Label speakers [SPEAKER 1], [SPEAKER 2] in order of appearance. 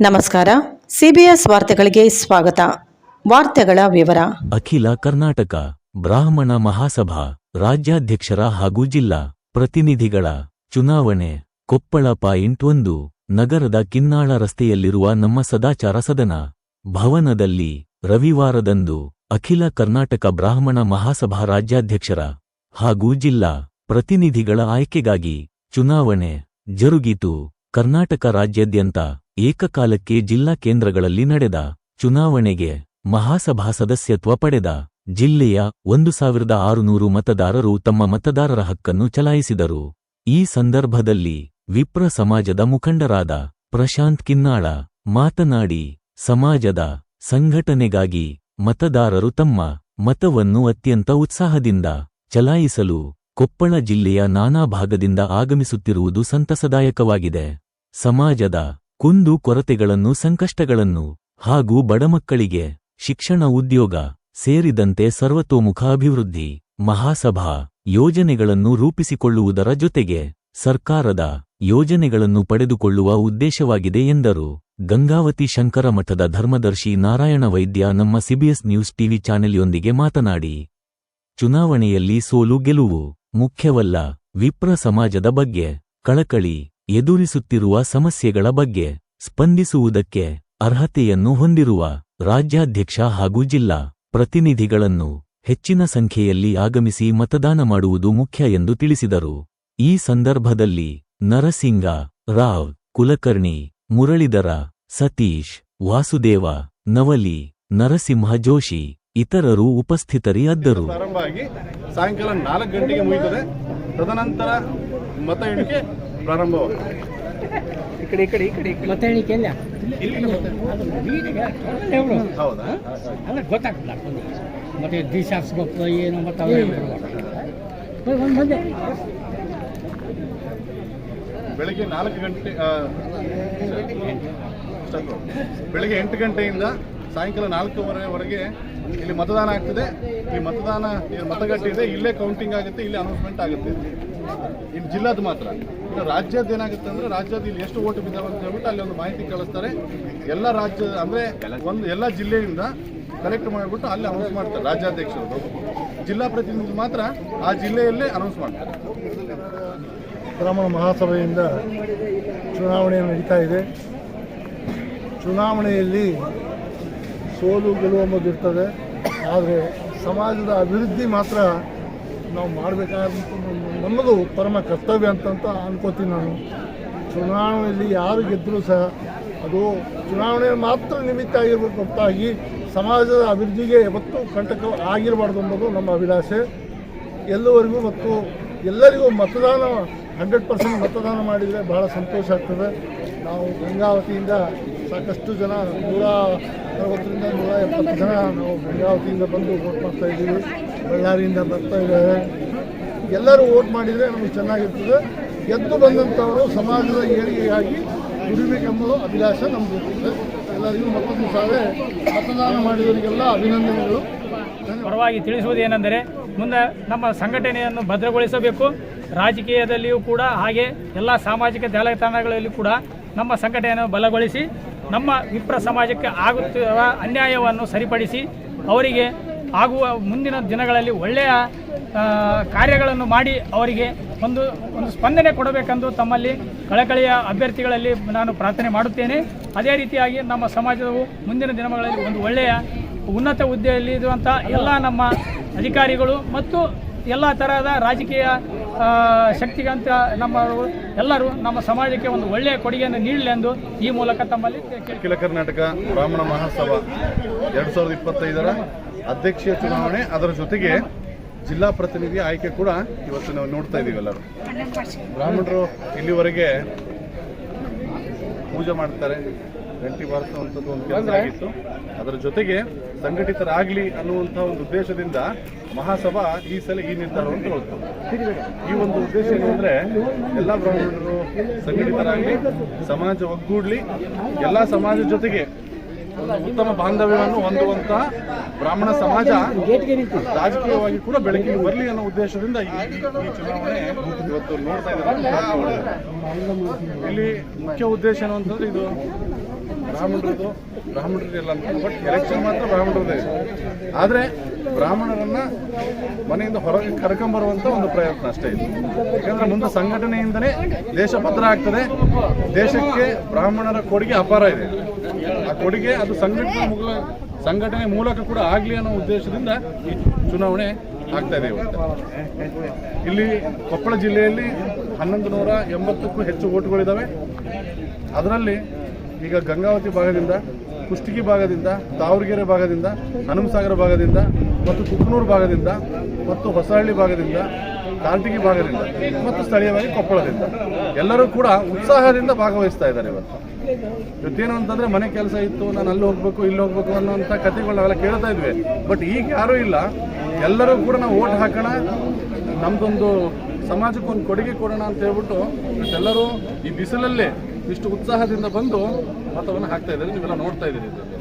[SPEAKER 1] ನಮಸ್ಕಾರ. ಸಿಬಿಎಸ್ ವಾರ್ತೆಗಳಿಗೆ ಸ್ವಾಗತ. ವಾರ್ತೆಗಳ ವಿವರ.
[SPEAKER 2] ಅಖಿಲ ಕರ್ನಾಟಕ, ಬ್ರಾಹ್ಮಣ ಮಹಾಸಭಾ, ರಾಜ್ಯಾಧ್ಯಕ್ಷರ ಹಾಗೂ ಜಿಲ್ಲಾ ಪ್ರತಿನಿಧಿಗಳ ಚುನಾವಣೆ, ಕೊಪ್ಪಳ ಪಾಯಿಂಟ್ ಒಂದು, ನಗರದ ಕಿನ್ನಾಳ ರಸ್ತೆಯಲ್ಲಿರುವ ನಮ್ಮ ಸದಾಚಾರ ಸದನ, ಭವನದಲ್ಲಿ ರವಿವಾರದಂದು ಅಖಿಲ ಕರ್ನಾಟಕ ಬ್ರಾಹ್ಮಣ ಮಹಾಸಭಾ ರಾಜ್ಯಾಧ್ಯಕ್ಷರ ಹಾಗೂ ಜಿಲ್ಲಾ ಪ್ರತಿನಿಧಿಗಳ ಆಯ್ಕೆಗಾಗಿ ಚುನಾವಣೆ ಜರುಗಿತು. ಕರ್ನಾಟಕ ರಾಜ್ಯಾದ್ಯಂತ ಏಕಕಾಲಕ್ಕೆ ಜಿಲ್ಲಾ ಕೇಂದ್ರಗಳಲ್ಲಿ ನಡೆದ ಚುನಾವಣೆಗೆ ಮಹಾಸಭಾ ಸದಸ್ಯತ್ವ ಪಡೆದ ಜಿಲ್ಲೆಯ ಒಂದು ಸಾವಿರದ ಆರುನೂರು ಮತದಾರರು ತಮ್ಮ ಮತದಾರರ ಹಕ್ಕನ್ನು ಚಲಾಯಿಸಿದರು. ಈ ಸಂದರ್ಭದಲ್ಲಿ ವಿಪ್ರ ಸಮಾಜದ ಮುಖಂಡರಾದ ಪ್ರಶಾಂತ್ ಕಿನ್ನಾಳ ಮಾತನಾಡಿ, ಸಮಾಜದ ಸಂಘಟನೆಗಾಗಿ ಮತದಾರರು ತಮ್ಮ ಮತವನ್ನು ಅತ್ಯಂತ ಉತ್ಸಾಹದಿಂದ ಚಲಾಯಿಸಲು ಕೊಪ್ಪಳ ಜಿಲ್ಲೆಯ ನಾನಾ ಭಾಗದಿಂದ ಆಗಮಿಸುತ್ತಿರುವುದು ಸಂತಸದಾಯಕವಾಗಿದೆ. ಸಮಾಜದ ಕುಂದು ಕೊರತೆಗಳನ್ನು ಸಂಕಷ್ಟಗಳನ್ನು ಹಾಗೂ ಬಡಮಕ್ಕಳಿಗೆ ಶಿಕ್ಷಣ ಉದ್ಯೋಗ ಸೇರಿದಂತೆ ಸರ್ವತೋಮುಖ ಅಭಿವೃದ್ಧಿ ಮಹಾಸಭಾ ಯೋಜನೆಗಳನ್ನು ರೂಪಿಸಿಕೊಳ್ಳುವುದರ ಜೊತೆಗೆ ಸರ್ಕಾರದ ಯೋಜನೆಗಳನ್ನು ಪಡೆದುಕೊಳ್ಳುವ ಉದ್ದೇಶವಾಗಿದೆ ಎಂದರು. ಗಂಗಾವತಿ ಶಂಕರ ಮಠದ ಧರ್ಮದರ್ಶಿ ನಾರಾಯಣ ವೈದ್ಯ ನಮ್ಮ ಸಿಬಿಎಸ್ ನ್ಯೂಸ್ ಟಿವಿ ಚಾನೆಲ್ಯೊಂದಿಗೆ ಮಾತನಾಡಿ, ಚುನಾವಣೆಯಲ್ಲಿ ಸೋಲು ಗೆಲುವು ಮುಖ್ಯವಲ್ಲ, ವಿಪ್ರ ಸಮಾಜದ ಬಗ್ಗೆ ಕಳಕಳಿ ಎದುರಿಸುತ್ತಿರುವ ಸಮಸ್ಯೆಗಳ ಬಗ್ಗೆ ಸ್ಪಂದಿಸುವುದಕ್ಕೆ ಅರ್ಹತೆಯನ್ನು ಹೊಂದಿರುವ ರಾಜ್ಯಾಧ್ಯಕ್ಷ ಹಾಗೂ ಜಿಲ್ಲಾ ಪ್ರತಿನಿಧಿಗಳನ್ನು ಹೆಚ್ಚಿನ ಸಂಖ್ಯೆಯಲ್ಲಿ ಆಗಮಿಸಿ ಮತದಾನ ಮಾಡುವುದು ಮುಖ್ಯ ಎಂದು ತಿಳಿಸಿದರು. ಈ ಸಂದರ್ಭದಲ್ಲಿ ನರಸಿಂಗ, ರಾವ್, ಕುಲಕರ್ಣಿ ಮುರಳಿದರ ಸತೀಶ್, ವಾಸುದೇವ, ನವಲಿ, ನರಸಿಂಹ ಜೋಶಿ ಇತರರು ಉಪಸ್ಥಿತರಿದ್ದರು.
[SPEAKER 3] ಸಾಯಂಕಾಲ ನಾಲ್ಕು ಗಂಟೆಗೆ ಮುಗಿತದೆ ತದನಂತರ ಮತ ಎಣಿಕೆ ಪ್ರಾರಂಭವಾಗುತ್ತೆ
[SPEAKER 4] ಈ ಕಡೆ ಈ ಕಡೆ ಈ ಕಡೆ ಮತ್ತೆ. ಎಲ್ಲ
[SPEAKER 3] ಹೌದಾ
[SPEAKER 4] ಅಲ್ಲ ಗೊತ್ತಾಗ್ತಲ್ಲ ಒಂದು ಮತ್ತೆ ದಿಶಾಸ್ ಗೊತ್ತು ಏನು ಮತ್ತೆ ಒಂದು ಬಂದೆ.
[SPEAKER 3] ಬೆಳಿಗ್ಗೆ ನಾಲ್ಕು ಗಂಟೆ ಬೆಳಗ್ಗೆ ಎಂಟು ಗಂಟೆಯಿಂದ ಸಾಯಂಕಾಲ ನಾಲ್ಕೂವರೆವರೆಗೆ ಇಲ್ಲಿ ಮತದಾನ ಆಗ್ತದೆ. ಈ ಮತದಾನ ಮತಗಟ್ಟೆ ಇದೆ. ಇಲ್ಲೇ ಕೌಂಟಿಂಗ್ ಆಗುತ್ತೆ ಇಲ್ಲೇ ಅನೌನ್ಸ್ಮೆಂಟ್ ಆಗುತ್ತೆ. ಇನ್ನು ಜಿಲ್ಲಾದ ಮಾತ್ರ. ಇನ್ನು ರಾಜ್ಯದ ಏನಾಗುತ್ತೆ ಅಂದ್ರೆ ರಾಜ್ಯದ ಇಲ್ಲಿ ಎಷ್ಟು ಓಟು ಬಿದ್ದಾವೆ ಅಂತ ಹೇಳ್ಬಿಟ್ಟು ಅಲ್ಲಿ ಒಂದು ಮಾಹಿತಿ ಕಳಿಸ್ತಾರೆ. ಎಲ್ಲ ರಾಜ್ಯ ಅಂದ್ರೆ ಒಂದು ಎಲ್ಲ ಜಿಲ್ಲೆಯಿಂದ ಕಲೆಕ್ಟ್ ಮಾಡಿಬಿಟ್ಟು ಅಲ್ಲಿ ಅನೌನ್ಸ್ ಮಾಡ್ತಾರೆ ರಾಜ್ಯಾಧ್ಯಕ್ಷರು. ಜಿಲ್ಲಾ ಪ್ರತಿನಿಧಿ ಮಾತ್ರ ಆ ಜಿಲ್ಲೆಯಲ್ಲೇ ಅನೌನ್ಸ್ ಮಾಡ್ತಾರೆ.
[SPEAKER 5] ಬ್ರಾಹ್ಮಣ ಮಹಾಸಭೆಯಿಂದ ಚುನಾವಣೆ ನಡೀತಾ ಇದೆ. ಚುನಾವಣೆಯಲ್ಲಿ ಸೋಲು ಗೆಲುವು ಅನ್ನೋದಿರ್ತದೆ ಆದರೆ ಸಮಾಜದ ಅಭಿವೃದ್ಧಿ ಮಾತ್ರ ನಾವು ಮಾಡಬೇಕಾದಂಥ ನಮ್ಮದು ಪರಮ ಕರ್ತವ್ಯ ಅಂತಂತ ಅನ್ಕೋತೀನಿ ನಾನು. ಚುನಾವಣೆಯಲ್ಲಿ ಯಾರು ಗೆದ್ದರೂ ಸಹ ಅದು ಚುನಾವಣೆ ಮಾತ್ರ ನಿಮಿತ್ತ ಆಗಿರಬೇಕು ಹೊರತಾಗಿ ಸಮಾಜದ ಅಭಿವೃದ್ಧಿಗೆ ಯಾವತ್ತೂ ಕಂಟಕ ಆಗಿರಬಾರ್ದು ಅನ್ನೋದು ನಮ್ಮ ಅಭಿಲಾಷೆ. ಎಲ್ಲವರಿಗೂ ಮತ್ತು ಎಲ್ಲರಿಗೂ ಮತದಾನ, ಹಂಡ್ರೆಡ್ ಪರ್ಸೆಂಟ್ ಮತದಾನ ಮಾಡಿದರೆ ಬಹಳ ಸಂತೋಷ ಆಗ್ತದೆ. ನಾವು ಗಂಗಾವತಿಯಿಂದ ಸಾಕಷ್ಟು ಜನ, ನೂರ ಅರವತ್ತರಿಂದ ನೂರ ಎಪ್ಪತ್ತು ಜನ ನಾವು ಗಂಗಾವತಿಯಿಂದ ಬಂದು ವೋಟ್ ಮಾಡ್ತಾ ಇದ್ದೀವಿ. ಬಳ್ಳಾರಿಯಿಂದ ಬರ್ತಾ ಇದ್ದಾರೆ. ಎಲ್ಲರೂ ಓಟ್ ಮಾಡಿದರೆ ನಮಗೆ ಚೆನ್ನಾಗಿರ್ತದೆ. ಎದ್ದು ಬಂದಂಥವರು ಸಮಾಜದ ಏಳಿಗೆಗಾಗಿ ದುಡಿಬೇಕೆಂಬುದು ಅಭಿಲಾಷ ನಮ್ಮದು ಎಲ್ಲರಿಗೂ ಮತ್ತೊಂದು ಸಾರಿ ಮತದಾನ ಮಾಡಿದವರಿಗೆಲ್ಲ ಅಭಿನಂದನೆಗಳು.
[SPEAKER 6] ಪರವಾಗಿ ತಿಳಿಸುವುದೇನೆಂದರೆ ಮುಂದೆ ನಮ್ಮ ಸಂಘಟನೆಯನ್ನು ಭದ್ರಗೊಳಿಸಬೇಕು. ರಾಜಕೀಯದಲ್ಲಿಯೂ ಕೂಡ, ಹಾಗೆ ಎಲ್ಲ ಸಾಮಾಜಿಕ ಜಾಲತಾಣಗಳಲ್ಲಿ ಕೂಡ ನಮ್ಮ ಸಂಘಟನೆಯನ್ನು ಬಲಗೊಳಿಸಿ, ನಮ್ಮ ವಿಪ್ರ ಸಮಾಜಕ್ಕೆ ಆಗುತ್ತಿರುವ ಅನ್ಯಾಯವನ್ನು ಸರಿಪಡಿಸಿ, ಅವರಿಗೆ ಆಗುವ ಮುಂದಿನ ದಿನಗಳಲ್ಲಿ ಒಳ್ಳೆಯ ಕಾರ್ಯಗಳನ್ನು ಮಾಡಿ ಅವರಿಗೆ ಒಂದು ಒಂದು ಸ್ಪಂದನೆ ಕೊಡಬೇಕೆಂದು ತಮ್ಮಲ್ಲಿ ಕಳಕಳಿಯ ಅಭ್ಯರ್ಥಿಗಳಲ್ಲಿ ನಾನು ಪ್ರಾರ್ಥನೆ ಮಾಡುತ್ತೇನೆ. ಅದೇ ರೀತಿಯಾಗಿ ನಮ್ಮ ಸಮಾಜವು ಮುಂದಿನ ದಿನಗಳಲ್ಲಿ ಒಂದು ಒಳ್ಳೆಯ ಉನ್ನತ ಹುದ್ದೆಯಲ್ಲಿ ಇರುವಂಥ ಎಲ್ಲ ನಮ್ಮ ಅಧಿಕಾರಿಗಳು ಮತ್ತು ಎಲ್ಲ ತರಹದ ರಾಜಕೀಯ ಶಕ್ತಿಗಂತ ನಮ್ಮ ಎಲ್ಲರೂ ನಮ್ಮ ಸಮಾಜಕ್ಕೆ ಒಂದು ಒಳ್ಳೆಯ ಕೊಡುಗೆಯನ್ನು ನೀಡಲಿ ಎಂದು ಈ ಮೂಲಕ ತಮ್ಮಲ್ಲಿ
[SPEAKER 3] ಅಖಿಲ ಕರ್ನಾಟಕ ಬ್ರಾಹ್ಮಣ ಮಹಾಸಭಾ ಎರಡು ಸಾವಿರದ ಇಪ್ಪತ್ತೈದರ ಅಧ್ಯಕ್ಷೀಯ ಚುನಾವಣೆ. ಅದರ ಜೊತೆಗೆ ಜಿಲ್ಲಾ ಪ್ರತಿನಿಧಿ ಆಯ್ಕೆ ಕೂಡ ಇವತ್ತು ನಾವು ನೋಡ್ತಾ ಇದ್ದೀವಿ ಎಲ್ಲರೂ. ಬ್ರಾಹ್ಮಣರು ಇಲ್ಲಿವರೆಗೆ ಪೂಜೆ ಮಾಡ್ತಾರೆ. ಗಂಟಿ ಬಾರಿಸುವಂಥದ್ದು ಒಂದು ಕೆಲಸ ಆಗಿತ್ತು. ಅದರ ಜೊತೆಗೆ ಸಂಘಟಿತರಾಗಲಿ ಅನ್ನುವಂಥ ಒಂದು ಉದ್ದೇಶದಿಂದ ಮಹಾಸಭಾ ಈ ಸಲ ಈ ನಿರ್ಧಾರವನ್ನು ತಗೊಳ್ತು. ಈ ಒಂದು ಉದ್ದೇಶ ಏನಂದ್ರೆ ಅಂದರೆ ಎಲ್ಲ ಬ್ರಾಹ್ಮಣರು ಸಂಘಟಿತರಾಗಲಿ ಸಮಾಜ ಒಗ್ಗೂಡ್ಲಿ ಎಲ್ಲ ಸಮಾಜ ಜೊತೆಗೆ ಉತ್ತಮ ಬಾಂಧವ್ಯವನ್ನು ಹೊಂದುವಂತ ಬ್ರಾಹ್ಮಣ ಸಮಾಜ ರಾಜಕೀಯವಾಗಿ ಕೂಡ ಬೆಳಕಿಗೆ ಬರಲಿ ಅನ್ನೋ ಉದ್ದೇಶದಿಂದ ಈ ಈ ಚುನಾವಣೆ ಇವತ್ತು ನೋಡ್ತಾ ಇದ್ದಾರೆ. ಇಲ್ಲಿ ಮುಖ್ಯ ಉದ್ದೇಶ ಏನು ಅಂತಂದ್ರೆ ಇದು ಬ್ರಾಹ್ಮಣರದು ಬ್ರಾಹ್ಮಣರಿಗೆಲ್ಲ ಬಟ್ ಎಲೆಕ್ಷನ್ ಮಾತ್ರ ಬ್ರಾಹ್ಮಣರದೇ. ಇದೆ ಆದರೆ ಬ್ರಾಹ್ಮಣರನ್ನ ಮನೆಯಿಂದ ಹೊರಗೆ ಕರ್ಕೊಂಬರುವಂತ ಒಂದು ಪ್ರಯತ್ನ ಅಷ್ಟೇ ಇದೆ. ಯಾಕಂದ್ರೆ ಮುಂದೆ ಸಂಘಟನೆಯಿಂದನೇ ದೇಶ ಭದ್ರ ಆಗ್ತದೆ. ದೇಶಕ್ಕೆ ಬ್ರಾಹ್ಮಣರ ಕೊಡುಗೆ ಅಪಾರ ಇದೆ. ಆ ಕೊಡುಗೆ ಅದು ಸಂಘಟನೆ ಮುಗ ಸಂಘಟನೆ ಮೂಲಕ ಕೂಡ ಆಗಲಿ ಅನ್ನೋ ಉದ್ದೇಶದಿಂದ ಈ ಚುನಾವಣೆ ಆಗ್ತಾ ಇದೆ ಇಲ್ಲಿ ಕೊಪ್ಪಳ ಜಿಲ್ಲೆಯಲ್ಲಿ ಹನ್ನೊಂದು ನೂರ ಎಂಬತ್ತಕ್ಕೂ ಹೆಚ್ಚು ಓಟುಗಳಿದ್ದಾವೆ ಅದರಲ್ಲಿ ಈಗ ಗಂಗಾವತಿ ಭಾಗದಿಂದ, ಕುಷ್ಟಗಿ ಭಾಗದಿಂದ ತಾವರಗೆರೆ ಭಾಗದಿಂದ, ಹನುಮಸಾಗರ ಭಾಗದಿಂದ ಮತ್ತು ಕುಕ್ನೂರು ಭಾಗದಿಂದ ಮತ್ತು ಹೊಸಹಳ್ಳಿ ಭಾಗದಿಂದ ಕಾಲ್ಟಿಗಿ ಭಾಗದಿಂದ ಮತ್ತು ಸ್ಥಳೀಯವಾಗಿ ಕೊಪ್ಪಳದಿಂದ. ಎಲ್ಲರೂ ಕೂಡ ಉತ್ಸಾಹದಿಂದ ಭಾಗವಹಿಸ್ತಾ ಇದ್ದಾರೆ ಇವತ್ತು. ಇವತ್ತೇನು ಅಂತಂದ್ರೆ ಮನೆ ಕೆಲಸ ಇತ್ತು, ನಾನು ಅಲ್ಲಿ ಹೋಗ್ಬೇಕು, ಇಲ್ಲಿ ಹೋಗ್ಬೇಕು ಅನ್ನೋಂಥ ಕಥೆಗಳು ನಾವೆಲ್ಲ ಕೇಳ್ತಾ ಇದ್ವಿ. ಬಟ್ ಈಗ ಯಾರೂ ಇಲ್ಲ. ಎಲ್ಲರೂ ಕೂಡ ನಾವು ಓಟ್ ಹಾಕೋಣ, ನಮ್ದೊಂದು ಸಮಾಜಕ್ಕೊಂದು ಕೊಡುಗೆ ಕೊಡೋಣ ಅಂತ ಹೇಳ್ಬಿಟ್ಟು ಎಲ್ಲರೂ ಈ ಬಿಸಿಲಲ್ಲೇ ಇಷ್ಟು ಉತ್ಸಾಹದಿಂದ ಬಂದು ಮತವನ್ನು ಹಾಕ್ತಾ ಇದ್ದಾರೆ. ನೀವೆಲ್ಲ ನೋಡ್ತಾ ಇದ್ದೀರಿ ಇದರಲ್ಲಿ.